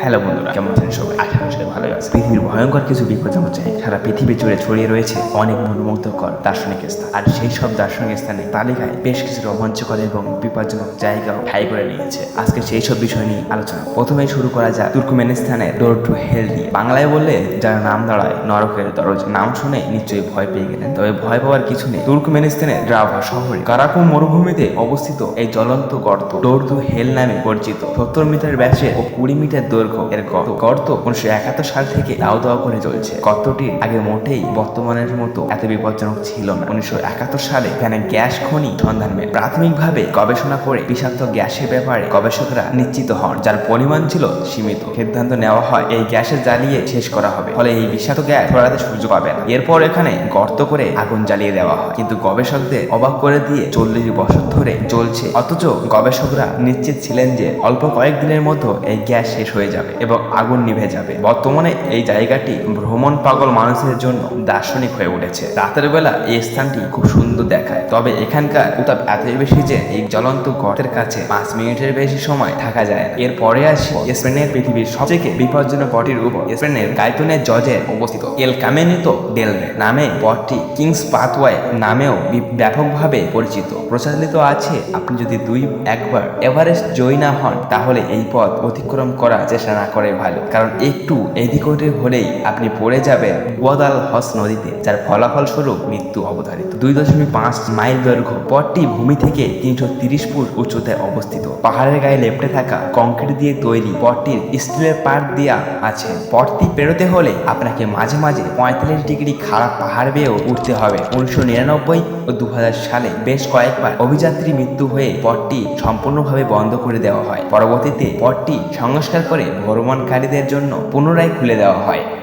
Hello বন্ধুরা, কেমন আছেন সবাই? আশা করি ভালো আছে পৃথিবীর ভয়ঙ্কর কিছু বিপজ্জনক জায়গা সারা পৃথিবী জুড়ে ছড়িয়ে রয়েছে অনেক মনোমুগ্ধকর দার্শনিক স্থান। আর সেই সব দার্শনিক স্থানের তালিকায় বেশ কিছু রোমাঞ্চকর এবং বিপজ্জনক জায়গাও ঠাই করে নিয়েছে। আজকে সেই সব বিষয় নিয়ে আলোচনা। প্রথমেই শুরু করা যাক তুর্কমেনিস্তানের ডোর টু হেল দিয়ে বাংলায় বললে, যার নাম দাঁড়ায় নরকের দরজা। নাম শুনে নিশ্চয়ই ভয় পেয়ে গেলেন। তবে ভয় পাওয়ার কিছু নেই। তুর্কমেনিস্তানের ড্রাভা শহরে কারাকুম মরুভূমিতে অবস্থিত এই জ্বলন্ত গর্ত ডোর টু হেল নামে পরিচিত। সত্তর মিটার ব্যাসে ও কুড়ি মিটার এর গর্ত উনিশশো একাত্তর সাল থেকে দাও দাও করে চলছে গর্তটি আগে মোটেই বর্তমানের মতো এত বিপজ্জনক ছিল না। উনিশশো একাত্তর সালে এখানে গ্যাস খনি সন্ধান মেলে। প্রাথমিকভাবে গবেষণা করে বিষাক্ত গ্যাসের ব্যাপারে গবেষকরা নিশ্চিত হন, যার পরিমাণ ছিল সীমিত। সিদ্ধান্ত নেওয়া হয়, এই গ্যাসে জ্বালিয়ে শেষ করা হবে। ফলে এই বিষাক্ত গ্যাস ছড়াতে সুযোগ পাবে না। এরপর এখানে গর্ত করে আগুন জ্বালিয়ে দেওয়া হয়। কিন্তু গবেষকদের অবাক করে দিয়ে চল্লিশ বছর ধরে চলছে অথচ গবেষকরা নিশ্চিত ছিলেন যে অল্প কয়েকদিনের মধ্যে এই গ্যাস শেষ হয়ে যাবে এবং আগুন নিভে যাবে। বর্তমানে এই জায়গাটি ভ্রমণ পাগল মানুষের জন্য দার্শনিক হয়ে উঠেছে। রাতের বেলা এই স্থানটি খুব সুন্দর দেখায়। তবে এখানকার উত্তাপ এতই বেশি যে এই জ্বলন্ত গর্তের কাছে পাঁচ মিনিটের বেশি সময় থাকা যায় না। এরপরে আসি স্পেনের পৃথিবীর সবথেকে বিপজ্জনক পটির উপর। স্পেনের গাইতুনের জজে অবস্থিত এল কামেনিতো ডেলরে নামে পথটি কিংস পাথওয়ে নামেও ব্যাপকভাবে পরিচিত। প্রচলিত আছে, আপনি যদি দুই একবার এভারেস্ট জয়ী না হন, তাহলে এই পথ অতিক্রম করার চেষ্টা না করে ভালো। কারণ একটু এদিক ওদিক হলেই আপনি পড়ে যাবেন গোয়াদাল হস নদীতে, যার ফলাফল স্বরূপ মৃত্যু অবধারিত। দুই দশমিক পাঁচ মাইল দৈর্ঘ্য, পথটি ভূমি থেকে তিনশো তিরিশ ফুট উচ্চতায় অবস্থিত। পাহাড়ের গায়ে লেপটে থাকা কংক্রিট দিয়ে তৈরি পথটির স্টিলের পার্ট দেওয়া আছে। পথটি পেরোতে হলে আপনাকে মাঝে মাঝে পঁয়তাল্লিশ ডিগ্রি খারাপ পাহাড় বেয়েও উঠতে হবে। উনিশশো নিরানব্বই ও দু হাজার সালে বেশ কয়েকবার অভিযাত্রী মৃত্যু হয়ে পথটি সম্পূর্ণভাবে বন্ধ করে দেওয়া হয়। পরবর্তীতে পথটি সংস্কার করে ভ্রমণকারীদের জন্য পুনরায় খুলে দেওয়া হয়।